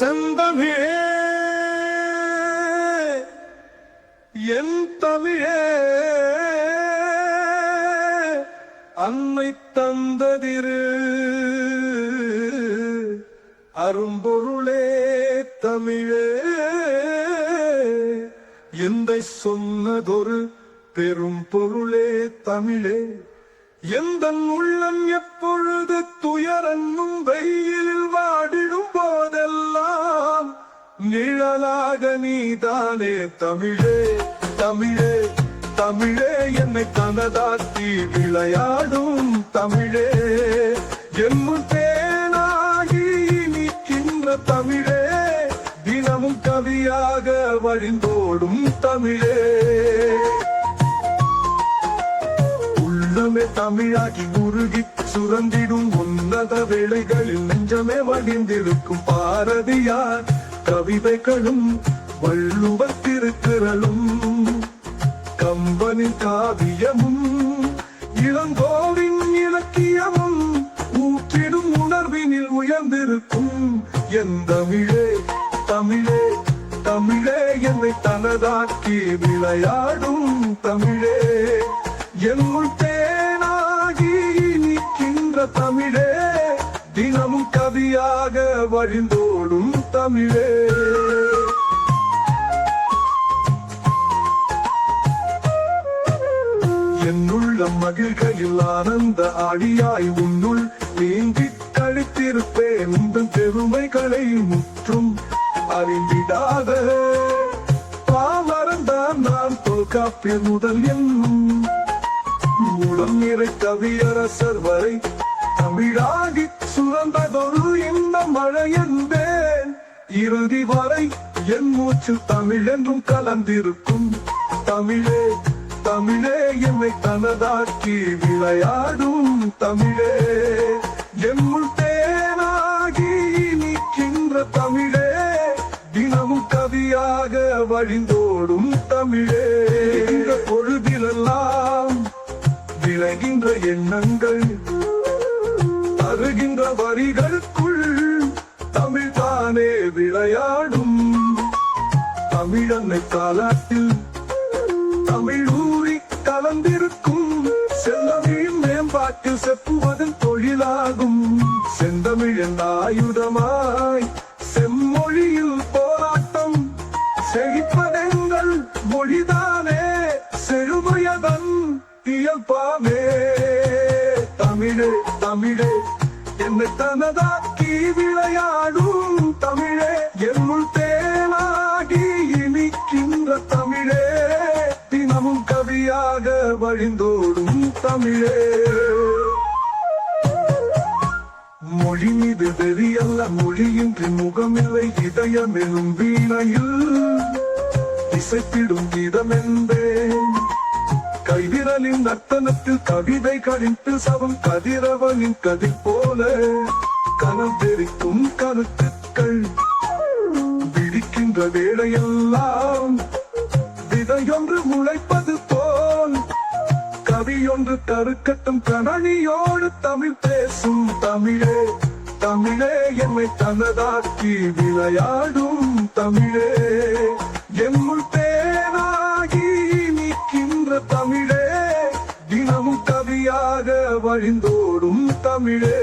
செந்தமிழே என் தமிழே அன்னை தந்ததிரு அரும்பொருளே தமிழே. எந்தை சொன்னதொரு பெரும் பொருளே தமிழே. எந்த உள்ளம் எப்பொழுது துயரங்கும் வெயிலில் வாடிடும் போதெல்லாம் நிழலாக நீதானே தமிழே தமிழே தமிழே என்னை கனதாத்தி விளையாடும் தமிழே. என்னும் தேனாகி நிற்கின்ற தமிழே தினமும் கவியாக வழிந்தோடும் தமிழே. தமிழாகி உருகி சுரந்திடும் உன்னத வேளைகளில் நெஞ்சமே வடிந்திருக்கும் பாரதியார். கவிதைகளும் வள்ளுவர் திருக்குறளும் கம்பனின் காவியமும் இளங்கோவின் இலக்கியமும் ஊற்றிடும் உணர்வினில் உயர்ந்திருக்கும். என் தமிழே தமிழே தமிழே என்னை தனதாக்கி விளையாடும் தமிழே. என்னுள் தேனாகி தமிழே தினமும் கவியாக வழிந்தோடும் தமிழே. என்னுள்ள மகிழ்கையில் ஆனந்த ஆழியாய் உன்னுள் நீங்கி கழித்திருப்பேன் உங்கள் பெருமைகளை முற்றும் அறிந்திடாத பாவரந்தான் நான் தொல்காப்பிய முதல் என்னும் மூலம் நிறை கவியரசர் வரை தமிழாகி சுரந்ததொரு இந்த மழையந்தேன் இறுதி வரை என் மூச்சு தமிழ் என்றும் கலந்திருக்கும். தமிழே தமிழே என்னை தனதாக்கி விளையாடும் தமிழே. எம்முள் தேனாகி நிற்கின்ற தமிழே தினமும் கவியாக வழிந்தோடும் தமிழே. இந்த பொழுதிலெல்லாம் விளைகின்ற எண்ணங்கள் தருகின்ற வரிகளுக்குள் தமிழ் தானே விளையாடும். தமிழன்னை காலாட்டில் தமிழ் ஊறி கலந்திருக்கும் செல்லமையும் மேம்பாட்டில் செப்புவதன் தொழிலாகும். செந்தமிழன் ஆயுதமாய் செம்மொழியில் போராட்டம் செழிப்பதெங்கள் மொழிதானே செழுமையதன் இயல்பாமே. மனதாக்கி விளையாடும் தமிழே. என்னுள் தேனாடி இனிக்கின்ற தமிழே. தினமும் கவியாக வழிந்தோடும் தமிழே. மொழி மீது வெறியல்ல மொழியின்றி முகமில்லை இதயம் எனும் வீணையில் இசைத்திடும் கீதமென்பேன் கைவிரலின் நர்த்தனத்தில் கவிதை கழித்து சவம் கதிரவனின் கதி போல. கனம் தெரிக்கும் கருத்துக்கள். விழிக்கின்ற வேளையெல்லாம் விதையொன்று முளைப்பது போல். கவியொன்று தருக்கட்டும் கணனியோடு தமிழ் பேசும் தமிழே தமிழே என்னை தனதாக்கி விளையாடும் தமிழே. எம்முள் பேராகி நிற்கின்ற தமிழே தினமும் கவியாக வழிந்தோடும் தமிழே.